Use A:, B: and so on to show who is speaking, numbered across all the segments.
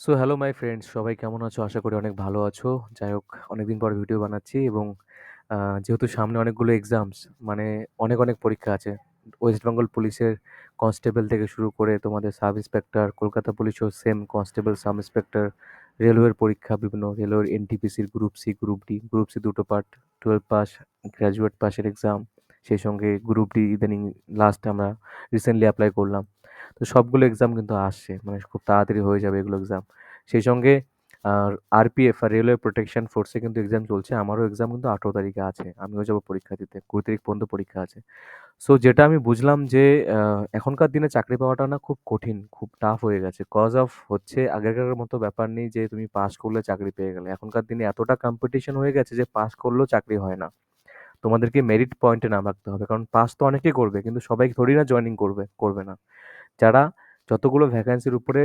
A: So hello my friends সবাই কেমন আছো? আশা করি অনেক ভালো আছো। যাই হোক অনেকদিন পর ভিডিও বানাচ্ছি এবং যেহেতু সামনে অনেকগুলো এক্সামস মানে অনেক, অনেক পরীক্ষা আছে। ওয়েস্ট বেঙ্গল পুলিশের কনস্টেবল থেকে শুরু করে তোমাদের সাব ইন্সপেক্টর, কলকাতা পুলিশেও সেম কনস্টেবল, সাব ইন্সপেক্টর, রেলওয়ের পরীক্ষা বিভিন্ন রেলওয়ের এনটিপিসির group C, group D. Group C দুটো পার্ট 12 পাস, গ্র্যাজুয়েট পাসের এক্সাম। সেই সঙ্গে গ্রুপ ডি ইদানিং লাস্ট আমরা রিসেন্টলি অ্যাপ্লাই করলাম। তো সবগুলো এক্সাম কিন্তু আসছে। মানে খুব তাড়াতাড়ি হয়ে যাবে এগুলো এক্সাম। সেই সঙ্গে আর আরপিএফ আর রেলওয়ে প্রোটেকশন ফোর্সে কিন্তু এক্সাম চলছে। আমারও এক্সাম কিন্তু ১৮ তারিখে আছে। আমিও যাব পরীক্ষা দিতে। ২০ তারিখ পর্যন্ত পরীক্ষা আছে। সো যেটা আমি বুঝলাম যে এখনকার দিনে চাকরি পাওয়াটা না খুব কঠিন, খুব টাফ হয়ে গেছে। কজ অফ হচ্ছে আগেকার মতো ব্যাপার নেই যে তুমি পাস করলে চাকরি পেয়ে গেলে। এখনকার দিনে এতটা কম্পিটিশন হয়ে গেছে যে পাস করলেও চাকরি হয় না। তোমাদেরকে মেরিট পয়েন্টে নাম রাখতে হবে। কারণ পাস তো অনেকেই করবে কিন্তু সবাই থোড়ি না জয়েনিং করবে, করবে না। যারা যতগুলো ভ্যাকেন্সির উপরে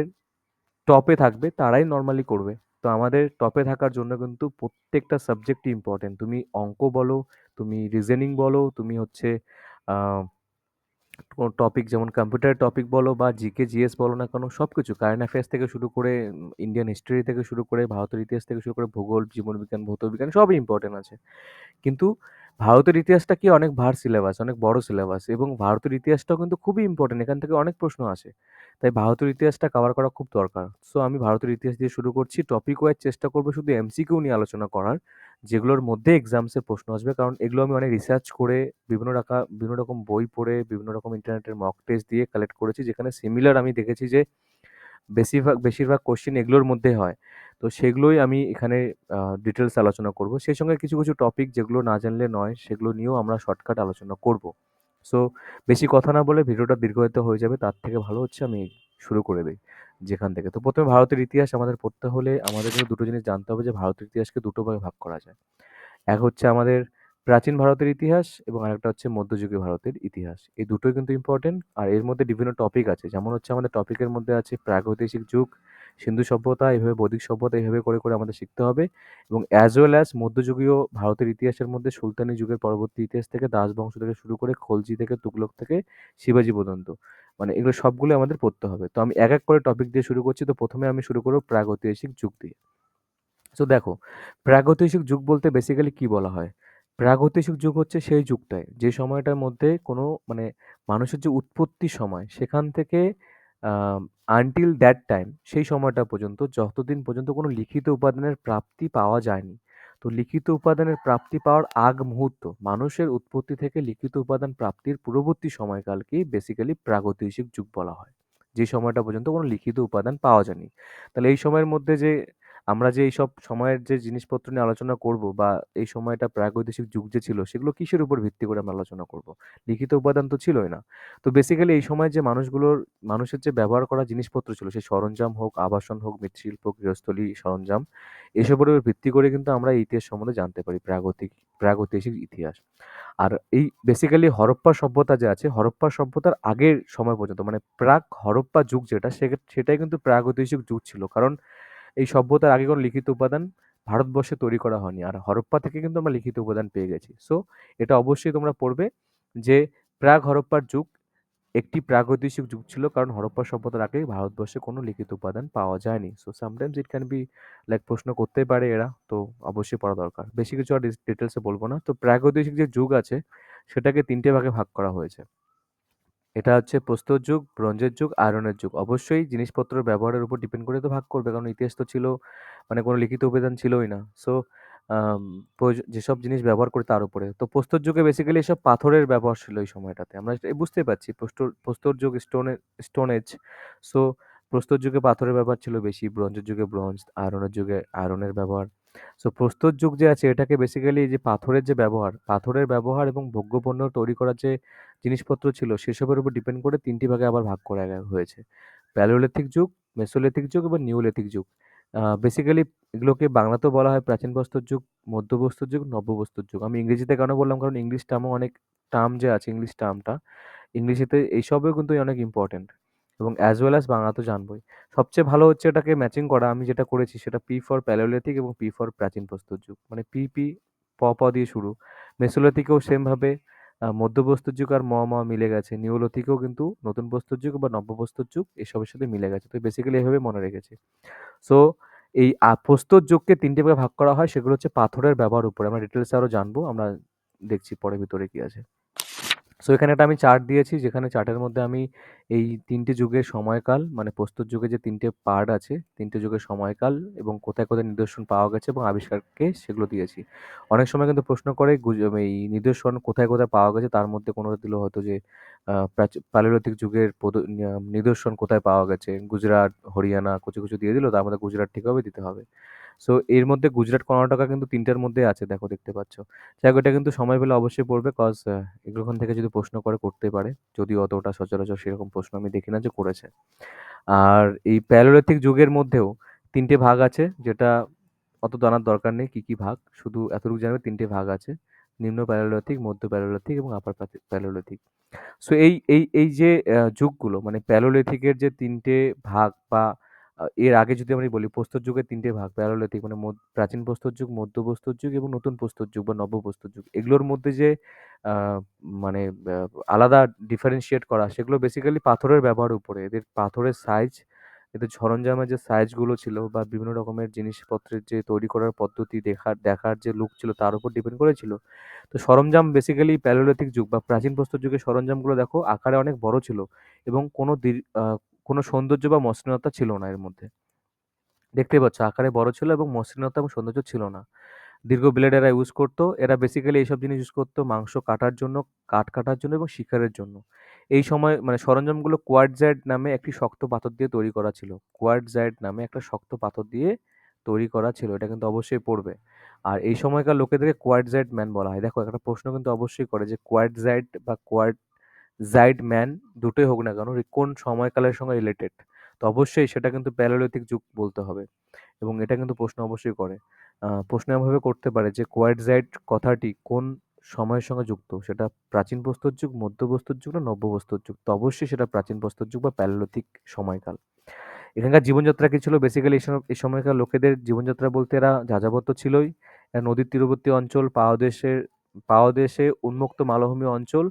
A: টপে থাকবে তারাই নর্মালি করবে। তো আমাদের টপে থাকার জন্য কিন্তু প্রত্যেকটা সাবজেক্টই ইম্পোর্টেন্ট। তুমি অঙ্ক বলো, তুমি রিজনিং বলো, তুমি হচ্ছে টপিক যেমন কম্পিউটারের টপিক বলো বা জিকে, জিএস বলো না কেন সব কিছু কারেন্ট অ্যাফেয়ার্স থেকে শুরু করে ইন্ডিয়ান হিস্ট্রি থেকে শুরু করে ভারতের ইতিহাস থেকে শুরু করে ভূগোল, জীবনবিজ্ঞান, ভৌতবিজ্ঞান সবই ইম্পোর্টেন্ট আছে। কিন্তু ভারতের ইতিহাসটা কি অনেক ভার সিলেবাস, অনেক বড় সিলেবাস এবং ভারতের ইতিহাসটাও কিন্তু খুবই ইম্পোর্টেন্ট। এখান থেকে অনেক প্রশ্ন আসে। তাই ভারতের ইতিহাসটা কভার করা খুব দরকার। সো আমি ভারতের ইতিহাস দিয়ে শুরু করছি। টপিক ওয়াইজ চেষ্টা করব শুধু এমসিকিউ নিয়ে আলোচনা করার। যেগুলোর মধ্যে এক্সামসে প্রশ্ন আসবে। কারণ এগুলো আমি অনেক রিসার্চ করে বিভিন্ন রাকা বিভিন্ন রকম বই পড়ে, বিভিন্ন রকম ইন্টারনেটের মক টেস্ট দিয়ে কালেক্ট করেছি। যেখানে সিমিলার আমি দেখেছি যে বেশিরভাগ বেশিরভাগ কোয়েশ্চেন এগুলোর মধ্যে হয়। তো সেগুলোই আমি এখানে ডিটেলস আলোচনা করব। সেই সঙ্গে কিছু, কিছু টপিক যেগুলো না জানলে নয় সেগুলো নিয়েও আমরা শর্টকাট আলোচনা করব। সো বেশি কথা না বলে ভিডিওটা দীর্ঘায়িত হয়ে যাবে। তার থেকে ভালো হচ্ছে আমি শুরু করে দিই যেখান থেকে। তো প্রথমে ভারতের ইতিহাস আমাদের পড়তে হলে আমাদের কিন্তু দুটো জিনিস জানতে হবে যে ভারতের ইতিহাসকে দুটো ভাগে ভাগ করা যায়। এক হচ্ছে আমাদের প্রাচীন ভারতের ইতিহাস এবং আরেকটা হচ্ছে মধ্যযুগীয় ভারতের ইতিহাস। এই দুটোই কিন্তু ইম্পোর্টেন্ট আর এর মধ্যে বিভিন্ন টপিক আছে। যেমন হচ্ছে আমাদের টপিকের মধ্যে আছে প্রাগৈতিহাসিক যুগ, সিন্ধু সভ্যতা, এভাবে বৈদিক সভ্যতা এভাবে করে, করে আমাদের শিখতে হবে এবং অ্যাজ ওয়েল অ্যাজ মধ্যযুগীয় ভারতের ইতিহাসের মধ্যে সুলতানি যুগের পরবর্তী ইতিহাস থেকে দাস বংশ থেকে শুরু করে খলজি থেকে তুগলক থেকে শিবাজী পর্যন্ত। মানে এগুলো সবগুলো আমাদের পড়তে হবে। তো আমি এক, এক করে টপিক দিয়ে শুরু করছি। তো প্রথমে আমি শুরু করব প্রাগৈতিহাসিক যুগ দিয়ে। তো দেখো, প্রাগৈতিহাসিক যুগ বলতে বেসিক্যালি কি বলা হয়? প্রাগৈতিহাসিক যুগ হচ্ছে সেই যুগটায় যে সময়টার মধ্যে কোনো মানে মানুষের যে উৎপত্তি সময় সেখান থেকে আনটিল দ্যাট টাইম সেই সময়টা পর্যন্ত, যতদিন পর্যন্ত কোনো লিখিত উপাদানের প্রাপ্তি পাওয়া যায়নি। তো লিখিত উপাদানের প্রাপ্তি পাওয়ার আগ মুহূর্ত, মানুষের উৎপত্তি থেকে লিখিত উপাদান প্রাপ্তির পূর্ববর্তী সময়কালকেই বেসিক্যালি প্রাগৈতিহাসিক যুগ বলা হয়। যে সময়টা পর্যন্ত কোনো লিখিত উপাদান পাওয়া যায়নি। তাহলে এই সময়ের মধ্যে যে আমরা যে এইসব সময়ের যে জিনিসপত্র নিয়ে আলোচনা করব বা এই সময়টা প্রাগৈতিহাসিক যুগ যে ছিল সেগুলো কিসের উপর ভিত্তি করে আমরা আলোচনা করব? লিখিত উপাদান তো ছিলই না। তো বেসিক্যালি এই সময় যে মানুষগুলোর মানুষের যে ব্যবহার করা জিনিসপত্র ছিল সে সরঞ্জাম হোক, আবাসন হোক, মৃৎশিল্প, গৃহস্থলী সরঞ্জাম এসবের উপর ভিত্তি করে কিন্তু আমরা ইতিহাস সম্বন্ধে জানতে পারি প্রাগৈতিক প্রাগৈতিহাসিক ইতিহাস। আর এই বেসিক্যালি হরপ্পা সভ্যতা যে আছে হরপ্পা সভ্যতার আগের সময় পর্যন্ত মানে প্রাক হরপ্পা যুগ যেটা সেটাই কিন্তু প্রাগৈতিহাসিক যুগ ছিল। কারণ এই সভ্যতার আগে কোনো লিখিত উপাদান ভারতবর্ষে তৈরি করা হয়নি। আর হরপ্পা থেকে কিন্তু আমরা লিখিত উপাদান পেয়ে গেছি। সো এটা অবশ্যই তোমরা পড়বে যে প্রাক হরপ্পার যুগ একটি প্রাগৈতিহাসিক যুগ ছিল, কারণ হরপ্পা সভ্যতার আগে ভারতবর্ষে কোনো লিখিত উপাদান পাওয়া যায়নি। So sometimes it can be like প্রশ্ন করতেই পারে এরা। তো অবশ্যই পড়া দরকার। বেশি কিছু আর ডিটেলসে বলব না। তো প্রাগৈতিহাসিক যে যুগ আছে, সেটাকে তিনটে ভাগে ভাগ করা হয়েছে। এটা হচ্ছে প্রস্তর যুগ, ব্রোঞ্জের যুগ, আয়রনের যুগ। অবশ্যই জিনিসপত্রের ব্যবহারের উপর ডিপেন্ড করে তো ভাগ করবে। কারণ ইতিহাস তো ছিল মানে কোনো লিখিত উপাদান ছিলই না। সো যেসব জিনিস ব্যবহার করে তার উপরে। তো প্রস্তর যুগে বেসিক্যালি এসব পাথরের ব্যবহার ছিল এই সময়টাতে। আমরা এ বুঝতেই পারছি প্রস্তর প্রস্তর যুগ স্টোনে স্টোন এজ। সো প্রস্তর যুগে পাথরের ব্যবহার ছিল বেশি, ব্রোঞ্জের যুগে ব্রোঞ্জ, আয়রনের যুগে আয়রনের ব্যবহার। সো প্রস্তর যুগ যে আছে এটাকে বেসিক্যালি যে পাথরের যে ব্যবহার, পাথরের ব্যবহার এবং ভোগ্যপণ্য তৈরি করার যে জিনিসপত্র ছিল সেসবের উপর ডিপেন্ড করে তিনটি ভাগে আবার ভাগ করা হয়েছে। প্যালিওলিথিক যুগ, মেসোলিথিক যুগ এবং নিওলিথিক যুগ। বেসিক্যালি এগুলোকে বাংলাতেও বলা হয় প্রাচীন প্রস্তর যুগ, মধ্য প্রস্তর যুগ, নব্য প্রস্তর যুগ। আমি ইংরেজিতে কেন বললাম কারণ ইংলিশ টার্মও অনেক টার্ম যে আছে ইংলিশ টার্মটা ইংলিশেতে এইসবেও কিন্তু অনেক ইম্পোর্টেন্ট এবং অ্যাজ ওয়েল অ্যাজ বাংলা তো জানবই। সবচেয়ে ভালো হচ্ছে এটাকে ম্যাচিং করা। আমি যেটা করেছি সেটা পি ফর প্যালিওলিথিক এবং পি ফর প্রাচীন প্রস্তর যুগ। মানে পি, পি, প, প দিয়ে শুরু। মেসোলিথিকেও সেমভাবে মধ্যপ্রস্তর যুগ আর ম, ম মিলে গেছে। নিওলিথিকেও কিন্তু নতুন প্রস্তর যুগ বা নব্যপ্রস্তর যুগ এসবের সাথে মিলে গেছে। তো বেসিক্যালি এভাবে মনে রেখেছি। সো এই প্রস্তর যুগকে ৩ টে ভাগে করা হয়। সেগুলো হচ্ছে পাথরের ব্যবহার উপরে। আমরা ডিটেইলস আরও জানব। আমরা দেখছি পরে ভিতরে কি আছে। সো এখানে একটা আমি চার্ট দিয়েছি যেখানে চার্টের মধ্যে আমি এই ৩ টে যুগের সময়কাল মানে প্রস্তর যুগে যে তিনটে পার্ট আছে, ৩ টে যুগের সময়কাল এবং কোথায়, কোথায় নিদর্শন পাওয়া গেছে এবং আবিষ্কারকে সেগুলো দিয়েছি। অনেক সময় কিন্তু প্রশ্ন করে এই নিদর্শন কোথায়, কোথায় পাওয়া গেছে তার মধ্যে কোনোটা দিল হয়তো যে প্যালিওলিথিক যুগের নিদর্শন কোথায় পাওয়া গেছে। গুজরাট, হরিয়ানা কিছু, কিছু দিয়ে দিল তার মধ্যে গুজরাট ঠিক হবে দিতে হবে। সো এর মধ্যে গুজরাট, কর্ণাটকা কিন্তু ৩ মধ্যে আছে দেখো দেখতে পাচ্ছ। যাই এটা কিন্তু সময় পেলে অবশ্যই পড়বে কজ এগুলোখান থেকে যদি প্রশ্ন করে করতেই পারে। যদি অতটা সচরাচর সেরকম প্রশ্ন আমি দেখি না যে করেছে। আর এই প্যালোলিথিক যুগের মধ্যেও তিনটে ভাগ আছে যেটা অত জানার দরকার নেই কী কী ভাগ। শুধু এতটুকু জানবে তিনটে ভাগ আছে। নিম্ন প্যালিওলিথিক, মধ্য প্যালিওলিথিক এবং আপার প্যালোলিথিক সো এই এই এই যে যুগগুলো মানে প্যালোলিথিকের যে তিনটে ভাগ বা এর আগে যদি আমি বলি প্রস্তর যুগের ৩ টে ভাগ প্যালিওলিথিক মানে প্রাচীন প্রস্তর যুগ, মধ্য প্রস্তর যুগ এবং নতুন প্রস্তর যুগ বা নব্য প্রস্তর যুগ। এগুলোর মধ্যে যে মানে আলাদা ডিফারেনশিয়েট করা সেগুলো বেসিক্যালি পাথরের ব্যবহারের উপরে। এদের পাথরের সাইজ, এদের সরঞ্জামের যে সাইজগুলো ছিল বা বিভিন্ন রকমের জিনিসপত্রের যে তৈরি করার পদ্ধতি দেখার দেখার যে লুক ছিল তার উপর ডিপেন্ড করেছিল। তো সরঞ্জাম বেসিক্যালি প্যালিওলিথিক যুগ বা প্রাচীন প্রস্তর যুগের সরঞ্জামগুলো দেখো আকারে অনেক বড় ছিল এবং কোনো কোনো সৌন্দর্য বা মসৃণতা ছিল না এর মধ্যে। দেখতেই পাচ্ছ আকারে বড় ছিল এবং মসৃণতা এবং সৌন্দর্য ছিল না। দীর্ঘ ব্লেড এরা ইউজ করতো এরা বেসিক্যালি এইসব জিনিস ইউজ করতো মাংস কাটার জন্য, কাঠ কাটার জন্য এবং শিকারের জন্য। এই সময় মানে সরঞ্জামগুলো কোয়ার্টজাইট নামে একটি শক্ত পাথর দিয়ে তৈরি করা ছিল। কোয়ার্টজাইট নামে একটা শক্ত পাথর দিয়ে তৈরি করা ছিল। এটা কিন্তু অবশ্যই পড়বে। আর এই সময়কার লোকেদেরকে কোয়ার্টজাইট ম্যান বলা হয়। দেখো একটা প্রশ্ন কিন্তু অবশ্যই করে যে কোয়ার্টজাইট বা কোয়ার্টজাইট ম্যান দুটোই হোক না কেন কোন সময়কালের সঙ্গে রিলেটেড? তো অবশ্যই সেটা কিন্তু প্যালিওলিথিক যুগ বলতে হবে এবং এটা কিন্তু প্রশ্ন অবশ্যই করে। প্রশ্ন এমনভাবে করতে পারে যে কোয়ার্টজাইট কথাটি কোন সময়ের সঙ্গে যুক্ত? সেটা প্রাচীন প্রস্তর যুগ, মধ্য প্রস্তর যুগ না নব্য প্রস্তর যুগ? তো অবশ্যই সেটা প্রাচীন প্রস্তর যুগ বা প্যালিওলিথিক সময়কাল। এখানকার জীবনযাত্রা কি ছিল? বেসিক্যালি এই এই সময়কার লোকেদের জীবনযাত্রা বলতে এরা যাযাবর তো ছিলই। নদীর তীরবর্তী অঞ্চল, পাদদেশের পাদদেশে উন্মুক্ত মালভূমি অঞ্চল,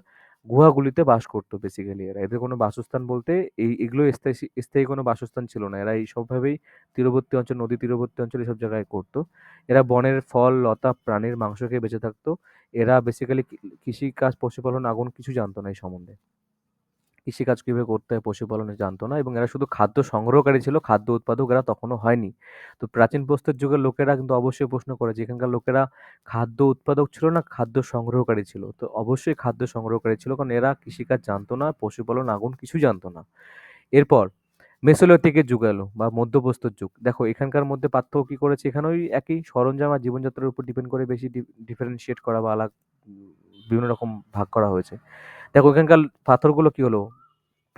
A: গুহাগুলিতে বাস করতো বেসিক্যালি এরা। এদের কোনো বাসস্থান বলতে এই এগুলো স্থায়ী স্থায়ী কোনো বাসস্থান ছিল না। এরা এই সবভাবেই তীরবর্তী অঞ্চল, নদী তীরবর্তী অঞ্চল এসব জায়গায় করতো এরা বনের ফল, লতা, প্রাণীর মাংস খেয়ে বেঁচে থাকতো এরা বেসিক্যালি কৃষিকাজ, পশুপালন আগুন কিছু জানতো না এই সম্বন্ধে। কৃষিকাজ কীভাবে করতে হয়, পশুপালনে জানত না এবং এরা শুধু খাদ্য সংগ্রহকারী ছিল, খাদ্য উৎপাদক এরা তখনও হয়নি। তো প্রাচীন প্রস্তর যুগের লোকেরা কিন্তু অবশ্যই প্রশ্ন করে যে এখানকার লোকেরা খাদ্য উৎপাদক ছিল না খাদ্য সংগ্রহকারী ছিল? তো অবশ্যই খাদ্য সংগ্রহকারী ছিল কারণ এরা কৃষিকাজ জানতো না, পশুপালন আগুন কিছু জানতো না। এরপর মেসোলিথিকের যুগ এলো বা মধ্যপ্রস্তর যুগ। দেখো এখানকার মধ্যে পার্থক্য কী করেছে? এখানেও একই সরঞ্জাম আর জীবনযাত্রার উপর ডিপেন্ড করে বেশি ডি ডিফারেনশিয়েট করা বা আলাদা বিভিন্ন রকম ভাগ করা হয়েছে। দেখো এখানকার পাথরগুলো কি হলো?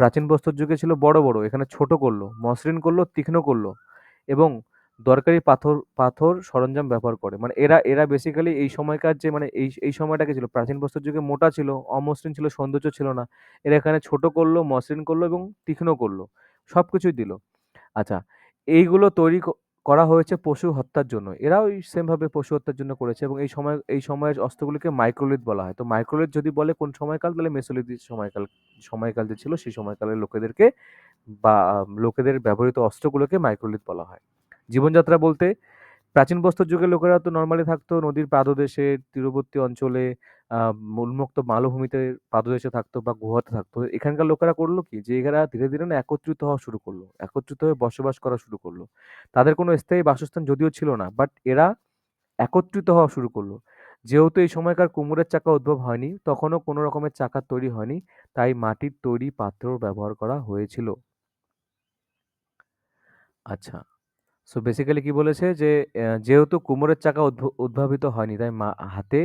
A: প্রাচীন বস্তুর যুগে ছিল বড়, বড়। এখানে ছোট করল মসৃণ করল তীক্ষ্ণ করল এবং দরকারি পাথর পাথর সরঞ্জাম ব্যবহার করে। মানে এরা এরা বেসিক্যালি এই সময়কার যে মানে এই এই সময়টাকে ছিল? প্রাচীন বস্তুর যুগে মোটা ছিল, অমসৃণ ছিল, সৌন্দর্য ছিল না। এরা এখানে ছোট করল মসৃণ করল এবং তীক্ষ্ণ করল সব কিছুই দিল। আচ্ছা এইগুলো তৈরি করা হয়েছে পশু হত্যার জন্য। এরাও ওই সেম ভাবে পশু হত্যার জন্য করেছে এবং এই সময়, এই সময়ের অস্ত্রগুলিকে মাইক্রোলিথ বলা হয়। তো মাইক্রোলিথ যদি বলে কোন সময়কাল, তাহলে মেসোলিথ সময়কাল সময়কাল যে ছিল, সেই সময়কালের লোকেদেরকে বা লোকেদের ব্যবহৃত অস্ত্রগুলোকে মাইক্রোলিথ বলা হয়। জীবনযাত্রা বলতে প্রাচীন প্রস্তর যুগের লোকেরা তো নর্মালি থাকতো নদীর পাদদেশে, তীরবর্তী অঞ্চলে, আ উন্মুক্ত মালভূমিতে পাদদেশে থাকতো বা গুহাতে থাকতো। এখানকার লোকেরা করল কি? যে এরা ধীরে, ধীরে না একত্রিত হওয়া শুরু করল একত্রিত হয়ে বসবাস করা শুরু করল তাদের কোনো স্থায়ী বাসস্থান যদিও ছিল না, বাট এরা একত্রিত হওয়া শুরু করল যেহেতু এই সময়কার কুমোরের চাকা উদ্ভব হয়নি, তখনও কোনো রকমের চাকা তৈরি হয়নি, তাই মাটির তৈরি পাত্র ব্যবহার করা হয়েছিল। আচ্ছা। সো বেসিক্যালি কি বলেছে যে যেহেতু কুমোরের চাকা উদ্ভ, উদ্ভাবিত হয়নি, তাই হাতে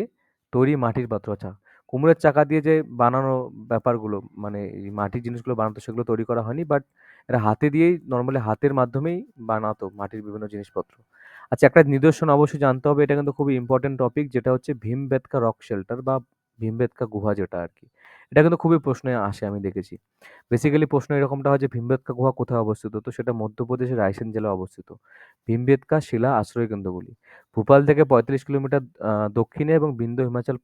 A: তৈরি মাটির পাত্র আচ্ছা। কুমোরের চাকা দিয়ে যে বানানো ব্যাপারগুলো মানে মাটির জিনিসগুলো বানাতো, সেগুলো তৈরি করা হয়নি। বাট এরা হাতে দিয়েই, নর্মালি হাতের মাধ্যমেই বানাতো মাটির বিভিন্ন জিনিসপত্র। আচ্ছা একটা নিদর্শন অবশ্যই জানতে হবে। এটা কিন্তু খুবই ইম্পোর্টেন্ট টপিক যেটা হচ্ছে ভীমবেটকা রক শেল্টার বা ভীমবেটকা গুহা যেটা আরকি। এটা কিন্তু খুবই প্রশ্নে আসে আমি দেখেছি। বেসিক্যালি প্রশ্ন এরকমটা হয় যে ভীমবেদকা গুহা কোথায় অবস্থিত? তো সেটা মধ্যপ্রদেশের রায়সেন জেলায় অবস্থিত। ভীমবেদকা, শিলা, আশ্রয় কেন্দ্রগুলি ভূপাল থেকে পঁয়ত্রিশ কিলোমিটার দক্ষিণে এবং বিন্দু হিমাচল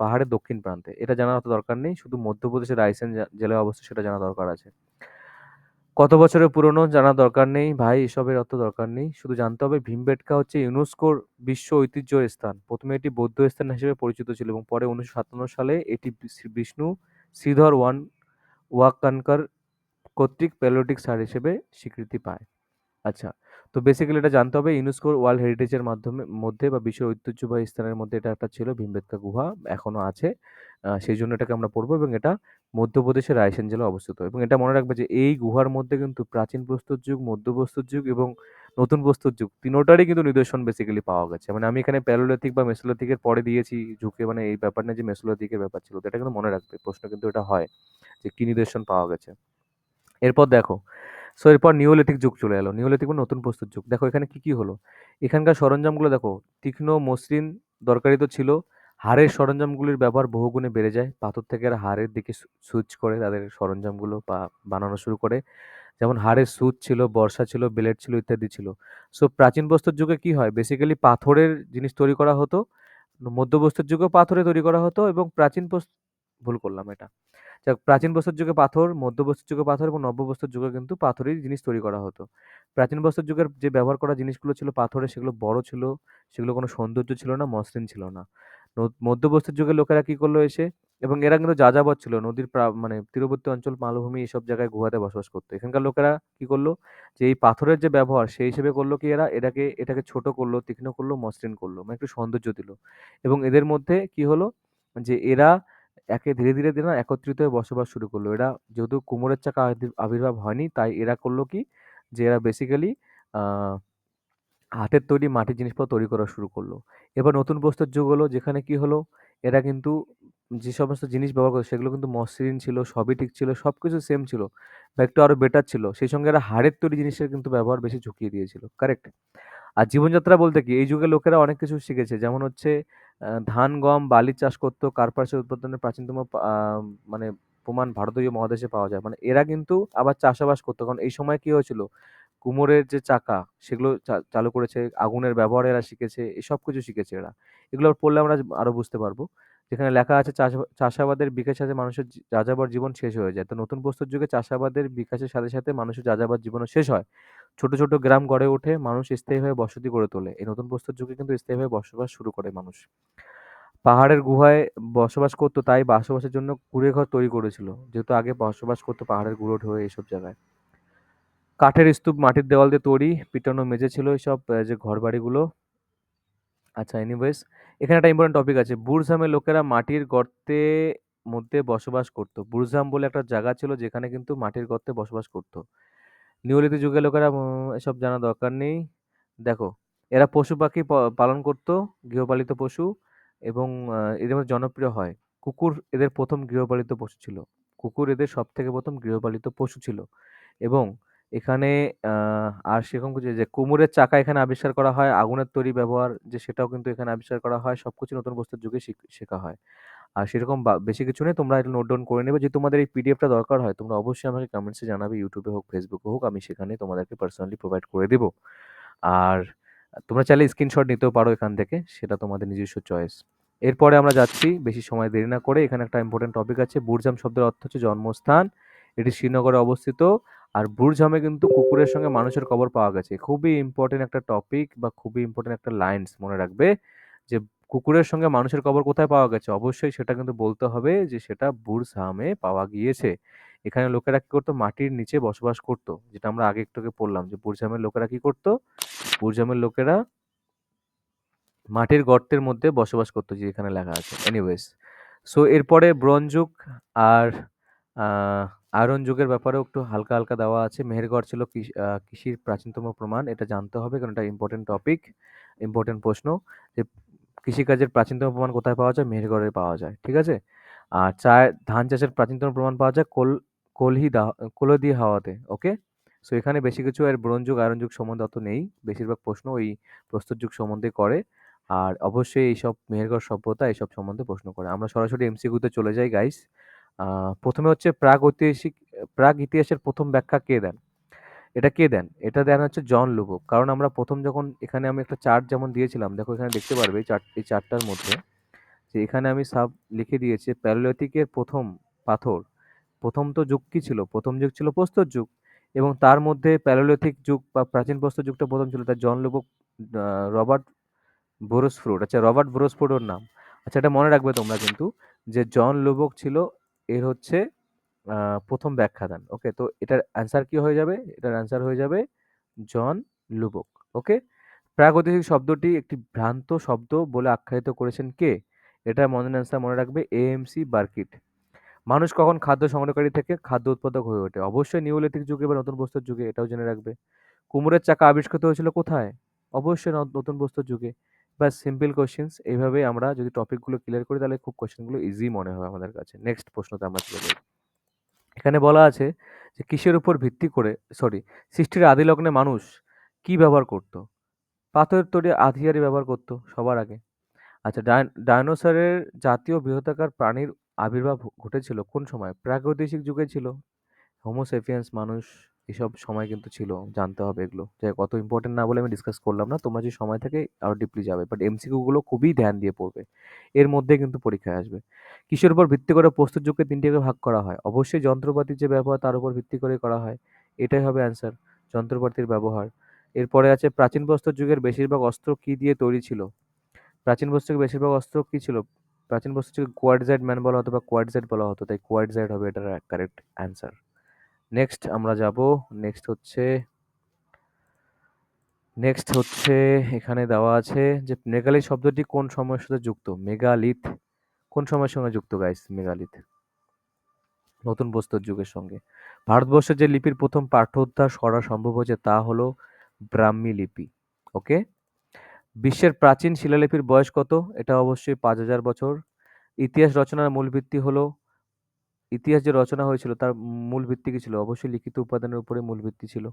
A: পাহাড়ের দক্ষিণ প্রান্তে এটা জানার অত দরকার নেই শুধু মধ্যপ্রদেশের রায়সেন জেলায় অবস্থিত সেটা জানা দরকার আছে কত বছরের পুরনো জানা দরকার নেই। ভাই, এসবের অত দরকার নেই। শুধু জানতে হবে, ভীমবেটকা হচ্ছে ইউনেস্কোর বিশ্ব ঐতিহ্য স্থান। প্রথমে এটি বৌদ্ধ স্থান হিসেবে পরিচিত ছিল এবং পরে উনিশশো সাতান্ন সালে এটি বিষ্ণু শ্রীধর ওয়ান ওয়াকানকার কর্তৃক প্যালিওটিক সার হিসেবে স্বীকৃতি পায়। আচ্ছা তো বেসিক্যালি এটা জানতে হবে, ইউনেস্কোর ওয়ার্ল্ড হেরিটেজের মাধ্যমে, মধ্যে বা বিশ্ব ঐতিহ্যবাহী স্থানের মধ্যে এটা একটা ছিল ভীমবেটকা গুহা, এখনও আছে। সেই জন্য এটাকে আমরা পড়ব এবং এটা মধ্যপ্রদেশের রায়সেন জেলা অবস্থিত। এবং এটা মনে রাখবে যে, এই গুহার মধ্যে কিন্তু প্রাচীন প্রস্তর যুগ মধ্য প্রস্তর যুগ এবং নতুন প্রস্তর যুগ তিনোটারই কিন্তু নিদর্শন বেসিক্যালি পাওয়া গেছে। মানে আমি এখানে প্যালোলিথিক বা মেসোলিথিকের পরে দিয়েছি ঝুঁকে মানে এই ব্যাপার না যে মেসোলিথিকের ব্যাপার ছিল। এটা কিন্তু মনে রাখবে, প্রশ্ন কিন্তু এটা হয় যে, কি নিদর্শন পাওয়া গেছে। এরপর দেখো সো এরপর নিওলিথিক যুগ চলে এলো। নিওলিথিক মানে নতুন প্রস্তুত যুগ। দেখো এখানে কি কি হলো? এখানকার সরঞ্জামগুলো দেখো, তীক্ষ্ণ মসৃণ দরকারি তো ছিল হাড়ের সরঞ্জামগুলির ব্যবহার বহুগুণে বেড়ে যায়। পাথর থেকে এরা হাড়ের দিকে সুইচ করে তাদের সরঞ্জামগুলো বা বানানো শুরু করে। যেমন হাড়ের সুচ ছিল, বর্ষা ছিল, ব্লেড ছিল ইত্যাদি ছিল। সো প্রাচীন বস্তুর যুগে কি হয়? বেসিক্যালি পাথরের জিনিস তৈরি করা হতো, মধ্যবস্তুর যুগেও পাথরে তৈরি করা হতো এবং প্রাচীন ভুল করলাম এটা। যাক, প্রাচীন বস্তুর যুগে পাথর, মধ্যবস্তুর যুগে পাথর এবং নব্যবস্তুর যুগে কিন্তু পাথরের জিনিস তৈরি করা হতো। প্রাচীন বস্তুর যুগের যে ব্যবহার করা জিনিসগুলো ছিল পাথরে, সেগুলো বড় ছিল, সেগুলো কোনো সৌন্দর্য ছিল না, মসৃণ ছিল না। মধ্যবস্তুর যুগের লোকেরা কি করল এসে? এবং এরা কিন্তু যাযাবর ছিল, নদীর মানে তীরবর্তী অঞ্চল, মালভূমি এইসব জায়গায় গুহাতে বসবাস করতো। এখানকার লোকেরা কি করল? যে এই পাথরের যে ব্যবহার, সেই হিসেবে করল কি এরা? এটাকে এটাকে ছোট করল, তীক্ষ্ণ করল, মসৃণ করল মানে একটু সৌন্দর্য দিল। এবং এদের মধ্যে কি হলো? যে এরা একে ধীরে ধীরে ধীরে একত্রিত হয়ে বসবাস শুরু করল। এরা যেহেতু কুমোরের চাকা আবির- আবির্ভাব হয়নি, তাই এরা করল কি? যে এরা বেসিক্যালি হাতের তৈরি মাটির জিনিসপত্র তৈরি করা শুরু করল। এবার নতুন প্রস্তর যুগ হলো, যেখানে কি হলো, এরা কিন্তু যে সমস্ত জিনিস ব্যবহার করতো, সেগুলো কিন্তু মসৃণ ছিল, সবই ঠিক ছিল সব কিছু সেম ছিল, বা একটু আরও বেটার ছিল। সেই সঙ্গে এরা হাড়ের তৈরি জিনিসের কিন্তু ব্যবহার বেশি ঝুঁকিয়ে দিয়েছিল কারেক্ট আর জীবনযাত্রা বলতে কি, এই যুগে লোকেরা অনেক কিছু শিখেছে, যেমন হচ্ছে ধান, গম বালি চাষ করতো কার্পাসের উৎপাদনের প্রাচীনতম মানে প্রমাণ ভারতীয় মহাদেশে পাওয়া যায়। মানে এরা কিন্তু আবার চাষাবাস করতো, কারণ এই সময় কি হয়েছিল কুমোরের যে চাকা, সেগুলো চালু করেছে, আগুনের ব্যবহার এরা শিখেছে এসব কিছু শিখেছে এরা। এগুলো পড়লে আমরা আরও বুঝতে পারব। যেখানে লেখা আছে, চাষ, চাষাবাদের বিকাশের সাথে মানুষের যাযাবর জীবন শেষ হয়ে যায়। তো নতুন প্রস্তুত যুগে চাষাবাদের বিকাশের সাথে সাথে মানুষের যাযাবর জীবনও শেষ হয়। ছোট ছোট গ্রাম গড়ে ওঠে, মানুষ স্থায়ীভাবে বসতি গড়ে তোলে। এই নতুন প্রস্তর যুগে কিন্তু স্থায়ীভাবে বসবাস শুরু করে মানুষ। পাহাড়ের গুহায় বসবাস করতো, তাই বসবাসের জন্য কুঁড়ে ঘর তৈরি করেছিল। যেহেতু আগে বসবাস করতো পাহাড়ের গুঁড়ো ঢোয়ে এইসব জায়গায়। কাঠের স্তূপ মাটির দেওয়াল দিয়ে তৈরি, পিটানো মেঝে ছিল এইসব যে ঘর বাড়িগুলো আচ্ছা এনিওয়েজ এখানে একটা ইম্পর্টেন্ট টপিক আছে। বুরজামের লোকেরা মাটির গর্তে মধ্যে বসবাস করতো। বুরজাম বলে একটা জায়গা ছিল যেখানে কিন্তু মাটির গর্তে বসবাস করতো। নিওলিথিক যুগের লোকেরা এসব জানা দরকার নেই। দেখো, এরা পশু পাখি পালন করত, গৃহপালিত পশু এবং এদের মধ্যে জনপ্রিয় হয়। কুকুর এদের প্রথম গৃহপালিত পশু ছিল। কুকুর এদের সব থেকে প্রথম গৃহপালিত পশু ছিল। এবং এখানে আর সেরকম কিছু যে কুমোরের চাকা এখানে আবিষ্কার করা হয়, আগুনের তৈরি ব্যবহার যে সেটাও কিন্তু এখানে আবিষ্কার করা হয়, সবকিছু নতুন বস্তুর যুগে শিখ- শেখা হয়। আর সেরকম বা- বেশি কিছু নেই, তোমরা এটা নোট ডাউন করে নেবে। যদি তোমাদের এই পিডিএফটা দরকার হয়, তোমরা অবশ্যই আমাকে কমেন্টসে জানাবে ইউটিউবে হোক ফেসবুকে হোক, আমি সেখানে তোমাদেরকে পার্সোনালি প্রোভাইড করে দেবো। আর তোমরা চাইলে স্ক্রিনশট নিতেও পারো এখান থেকে, সেটা তোমাদের নিজস্ব চয়েস এরপরে আমরা যাচ্ছি, বেশি সময় দেরি না করে, এখানে একটা ইম্পর্টেন্ট টপিক আছে, বুরজাম শব্দের অর্থ হচ্ছে জন্মস্থান। এটি শ্রীনগরে অবস্থিত। আর বুরজামে কিন্তু কুকুরের সঙ্গে মানুষের কবর পাওয়া গেছে। খুবই ইম্পর্টেন্ট একটা টপিক বা খুবই ইম্পর্টেন্ট একটা লাইনস মনে রাখবে যে কুকুরের সঙ্গে মানুষের কবর কোথায় পাওয়া গেছে? অবশ্যই সেটা কিন্তু বলতে হবে যে সেটা বুরজামে পাওয়া গিয়েছে। এখানে লোকেরা কি করতো? মাটির নিচে বসবাস করতো। যেটা আমরা আগে একটুকে পড়লাম যে বুরজামের লোকেরা কি করতো? বুরজামের লোকেরা মাটির গর্তের মধ্যে বসবাস করতো যে এখানে লেখা আছে। এনিওয়েজ সো এরপরে ব্রঞ্জুক আর আয়রন যুগের ব্যাপারেও একটু হালকা হালকা দেওয়া আছে। মেহেরগড় ছিল কৃষি- কৃষির প্রাচীনতম প্রমাণ। এটা জানতে হবে কারণ এটা ইম্পর্টেন্ট টপিক ইম্পর্টেন্ট প্রশ্ন যে কৃষিকাজের প্রাচীনতম প্রমাণ কোথায় পাওয়া যায়? মেহেরগড়ে পাওয়া যায়, ঠিক আছে? আর চা ধান চাষের প্রাচীনতম প্রমাণ পাওয়া যায় কোল, কলহি দা, কোলদি হাওয়াতে ওকে সো এখানে বেশি কিছু আর ব্রোঞ্জ যুগ, আয়রন যুগ সম্বন্ধে অত নেই। বেশিরভাগ প্রশ্ন ওই প্রস্তর যুগ সম্বন্ধে করে। আর অবশ্যই এইসব মেহেরগড় সভ্যতা এইসব সম্বন্ধে প্রশ্ন করে। আমরা সরাসরি এমসিকিউতে চলে যাই গাইস প্রথমে হচ্ছে প্রাগ ঐতিহাসিক প্রাগ ইতিহাসের প্রথম ব্যাখ্যা কে দেন এটা কে দেন? এটা দেন হচ্ছে জন লুবক। কারণ আমরা প্রথম যখন এখানে আমি একটা চার্ট যেমন দিয়েছিলাম, দেখো এখানে দেখতে পারবে এই চার্ট এই চার্টটার মধ্যে যে এখানে আমি সাব লিখে দিয়েছি প্যালিওলিথিকের ১ম পাথর। প্রথম তো যুগ কী ছিল? প্রথম যুগ ছিল প্রস্তর যুগ এবং তার মধ্যে প্যালিওলিথিক যুগ বা প্রাচীন প্রস্তর যুগটা প্রথম ছিল। তার জন লুবক রবার্ট বোরোসফোর্ড আচ্ছা রবার্ট বোরোসফোর্ড ওর নাম। আচ্ছা এটা মনে রাখবে তোমরা কিন্তু যে জন লুবক ছিল এর হচ্ছে প্রথম ১ম ব্যাখ্যাদান। ওকে? তো এটার অ্যান্সার কি হয়ে যাবে? এটার অ্যান্সার হয়ে যাবে জন লুবক। ওকে? প্রাগৈতিহাসিক শব্দটি একটি ভ্রান্ত শব্দ বলে আখ্যায়িত করেছেন কে? এটার মনের অ্যান্সার মনে রাখবে এ.এম.সি. বার্কিট। মানুষ কখন খাদ্য সংগ্রহকারী থেকে খাদ্য উৎপাদক হয়ে ওঠে? অবশ্যই নিউলিথিক যুগে বা নতুন প্রস্তর যুগে, এটাও জেনে রাখবে। কুমোরের চাকা আবিষ্কৃত হয়েছিল কোথায়? অবশ্যই নতুন প্রস্তর যুগে। ব্যাস সিম্পল কোয়েশ্চেনস এইভাবে আমরা যদি টপিকগুলো ক্লিয়ার করি, তাহলে খুব কোয়েশ্চেনগুলো ইজি মনে হবে আমাদের কাছে। নেক্সট প্রশ্নতে আমরা চলে যাই। এখানে বলা আছে যে, কিসের উপর ভিত্তি করে সরি সৃষ্টির আদি লগ্নে মানুষ কি ব্যবহার করত? পাথরের তৈরি হাতিয়ারই ব্যবহার করত সবার আগে। আচ্ছা ডায়নোসরের জাতীয় বৃহতাকার প্রাণীর আবির্ভাব ঘটেছিল কোন সময়? প্রাগৈতিহাসিক যুগে ছিল। হোমো সেপিয়েন্স মানুষ এসব সময় কিন্তু ছিল। জানতে হবে এগুলো। যাই কত ইম্পোর্টেন্ট না বলে আমি ডিসকাস করলাম না। তোমরা যে সময় থাকে আরও ডিপলি যাবে। বাট এমসিকিউ গুলো খুবই ধ্যান দিয়ে পড়বে। এর মধ্যে কিন্তু পরীক্ষায় আসবে। কিসের উপর ভিত্তি করে প্রস্তর যুগকে ৩ টি ভাগে করা হয়? অবশ্যই যন্ত্রপাতির যে ব্যবহার, তার উপর ভিত্তি করে করা হয়। এটাই হবে অ্যান্সার। যন্ত্রপাতির ব্যবহার। এরপরে আছে, প্রাচীন প্রস্তর যুগের বেশিরভাগ অস্ত্র কি দিয়ে তৈরি ছিল? প্রাচীন যুগের বেশিরভাগ অস্ত্র কি ছিল? প্রাচীন প্রস্তর যুগে কোয়ার্টজাইট ম্যান বলা হতো বা কোয়ার্টজাইট বলা হতো। তাই কোয়ার্টজাইট হবে এটার কারেক্ট অ্যান্সার। নেক্সট আমরা যাব নেক্সট হচ্ছে নেক্সট হচ্ছে, এখানে দেওয়া আছে যে মেগালিথ শব্দটি কোন সময়ের সাথে যুক্ত? মেগালিথ কোন সময়ের সঙ্গে যুক্ত গাইস মেগালিথ? নতুন বস্তুর যুগের সঙ্গে। ভারতবর্ষে যে লিপির প্রথম পাঠোদ্ধার করা সম্ভব হয়েছে তা হলো ব্রাহ্মী লিপি। ওকে? বিশ্বের প্রাচীন শিলালিপির বয়স কত? এটা অবশ্যই ৫০০০ বছর। ইতিহাস রচনার মূল ভিত্তি হলো ইতিহাস যে রচনা হয়েছিল তার মূল ভিত্তি কি ছিল? অবশ্যই লিখিত উপাদানের উপরে মূল ভিত্তি ছিল।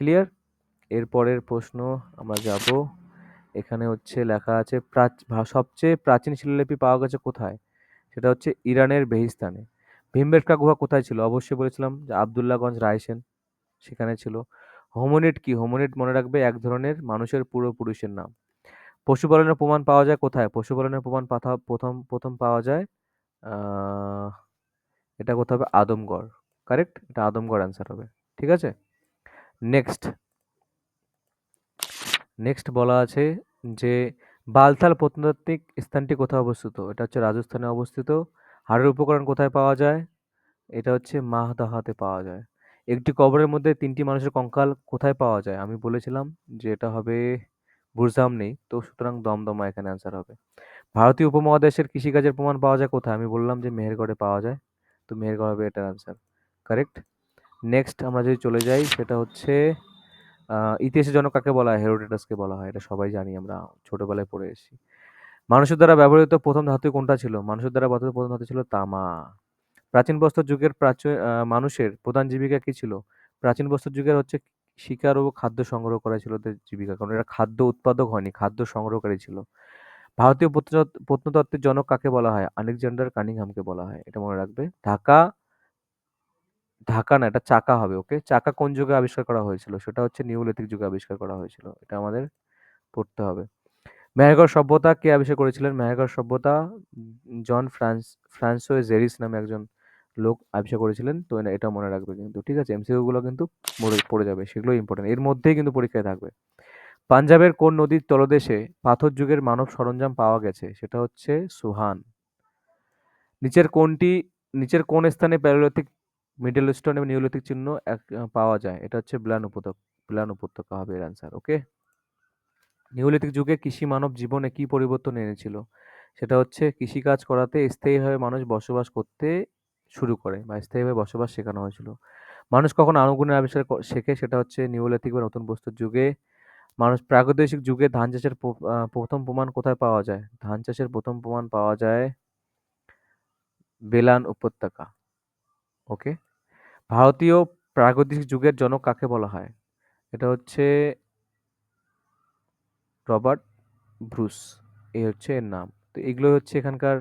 A: ক্লিয়ার? এরপরের প্রশ্ন আমরা যাব। এখানে হচ্ছে লেখা আছে সবচেয়ে প্রাচীন শিলালিপি পাওয়া গেছে কোথায়? সেটা হচ্ছে ইরানের বেহিস্তানে। ভীমবেটকা গুহা কোথায় ছিল? অবশ্যই বলেছিলাম যে আবদুল্লাগঞ্জ রায়সেন সেখানে ছিল। হোমিনিড কি? হোমিনিড মনে রাখবে এক ধরনের মানুষের পূর্বপুরুষের নাম। পশুপালনের প্রমাণ পাওয়া যায় কোথায়? পশুপালনের প্রমাণ প্রথম প্রথম পাওয়া যায় এটা কোথায় হবে? আদমগড়। কারেক্ট? এটা আদমগড় অ্যান্সার হবে। ঠিক আছে? নেক্সট নেক্সট বলা আছে যে বালথাল প্রত্নতাত্ত্বিক স্থানটি কোথায় অবস্থিত? এটা হচ্ছে রাজস্থানে অবস্থিত। হাড়ের উপকরণ কোথায় পাওয়া যায়? এটা হচ্ছে মাহদাহাতে পাওয়া যায়। একটি কবরের মধ্যে তিনটি মানুষের কঙ্কাল কোথায় পাওয়া যায়? আমি বলেছিলাম যে এটা হবে বুরজামনি। তো সুতরাং দমদমা এখানে অ্যান্সার হবে। ভারতীয় উপমহাদেশের কৃষিকাজের প্রমাণ পাওয়া যায় কোথায়? আমি বললাম যে মেহেরগড়ে পাওয়া যায়। তো মেহেরগড় হবে এটার অ্যান্সার। কারেক্ট? নেক্সট আমরা যদি চলে যাই সেটা হচ্ছে ইতিহাসের জনক কাকে বলা হয়? হেরোডোটাসকে বলা হয়। এটা সবাই জানি আমরা ছোটবেলায় পড়ে এসেছি। মানুষের দ্বারা ব্যবহৃত প্রথম ধাতু কোনটা ছিল? মানুষের দ্বারা ব্যবহৃত প্রথম ধাতু ছিল তামা। প্রাচীন প্রস্তর যুগের প্রাচ্য আ মানুষের প্রধান জীবিকা কি ছিল? প্রাচীন প্রস্তর যুগের হচ্ছে শিকার ও খাদ্য সংগ্রহ করা ছিল জীবিকা। কারণ এরা খাদ্য উৎপাদক হয়নি, খাদ্য সংগ্রহকারী ছিল। ভারতীয় প্রত্নতত্ত্ব প্রত্নতত্ত্বের জনক কাকে বলা হয়? আলেকজান্ডার কানিংহামকে বলা হয়। এটা মনে রাখবে। ঢাকা ঢাকা না, এটা চাকা হবে। ওকে? চাকা কোন যুগে আবিষ্কার করা হয়েছিল? সেটা হচ্ছে নিওলিথিক যুগে আবিষ্কার করা হয়েছিল। এটা আমাদের পড়তে হবে। মেহেরগড় সভ্যতা কে আবিষ্কার করেছিলেন? মেহেরগড় সভ্যতা জন ফ্রান্স ফ্রান্সোয় জেরিস নামে একজন লোক আবিষ্কার করেছিলেন। তো এটা মনে রাখবে কিন্তু। ঠিক আছে? এমসিকিউ গুলো কিন্তু পড়ে যাবে। সেগুলো ইম্পর্টেন্ট এর মধ্যেই কিন্তু পরীক্ষায় থাকবে। পাঞ্জাবের কোন নদীর তলদেশে পাথর যুগের মানব সরঞ্জাম পাওয়া গেছে? সেটা হচ্ছে সুহান নিচের কোনটি নিচের কোন স্থানে প্যালিওলিথিক, মিডল স্টোন এবং নিউলিথিক চিহ্ন এক পাওয়া যায়? এটা হচ্ছে ব্লান উপত্যকা ব্লান উপত্যকা হবে এর অ্যান্সার। ওকে? নিউলিথিক যুগে কৃষি মানব জীবনে কি পরিবর্তন এনেছিল? সেটা হচ্ছে কৃষিকাজ করাতে স্থায়ীভাবে মানুষ বসবাস করতে শুরু করে বা স্থায়ীভাবে বসবাস শেখানো হয়েছিল। মানুষ কখন আগুনের আবিষ্কার শেখে? সেটা হচ্ছে নিউলিথিক বা নতুন বস্তুর যুগে। মানুষ প্রাগৈতিহাসিক যুগে ধান চাষের প্রথম প্রমাণ কোথায় পাওয়া যায়? ধান চাষের প্রথম প্রমাণ পাওয়া যায় বেলান উপত্যকা। ওকে? ভারতীয় প্রাগৈতিহাসিক যুগের জনক কাকে বলা হয়? এটা হচ্ছে রবার্ট ব্রুস। এই হচ্ছে এর নাম। তো এগুলোই হচ্ছে এখানকার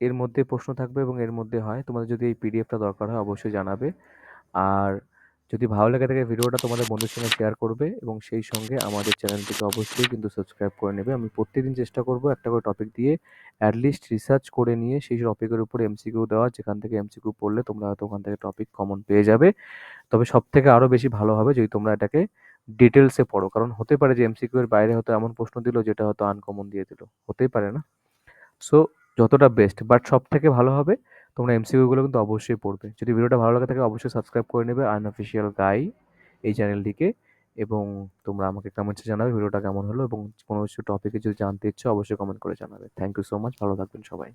A: এর মধ্যে প্রশ্ন থাকবে এবং এর মধ্যে হয়। তোমাদের যদি এই পিডিএফটা দরকার হয়, অবশ্যই জানাবে। আর যদি ভালো লেগে থাকে ভিডিওটা তোমাদের বন্ধুর সঙ্গে শেয়ার করবে এবং সেই সঙ্গে আমাদের চ্যানেলটিকে অবশ্যই কিন্তু সাবস্ক্রাইব করে নেবে। আমি প্রত্যেকদিন চেষ্টা করব একটা করে টপিক দিয়ে অ্যাটলিস্ট রিসার্চ করে নিয়ে সেই টপিকের উপর এমসিকিউ দেওয়া, যেখান থেকে এমসিকিউ পড়লে তোমরা হয়তো ওখান থেকে টপিক কমন পেয়ে যাবে। তবে সব থেকে আরও বেশি ভালো হবে যদি তোমরা এটাকে ডিটেলসে পড়ো। কারণ হতে পারে যে এমসিকিউ এর বাইরে হয়তো এমন প্রশ্ন দিল যেটা হয়তো আনকমন দিয়ে দিল। হতেই পারে না। সো যতটা বেস্ট বাট সব থেকে ভালো হবে তোমরা এমসিকিউগুলো কিন্তু অবশ্যই পড়বে। যদি ভিডিওটা ভালো লাগে থাকে, অবশ্যই সাবস্ক্রাইব করে নেবে আনঅফিসিয়াল গাই এই চ্যানেলটিকে এবং তোমরা আমাকে কমেন্টসে জানাবে ভিডিওটা কেমন হলো এবং কোনো কিছু টপিকে যদি জানতে ইচ্ছে, অবশ্যই কমেন্ট করে জানাবে। থ্যাংক ইউ সো মাচ ভালো থাকবেন সবাই।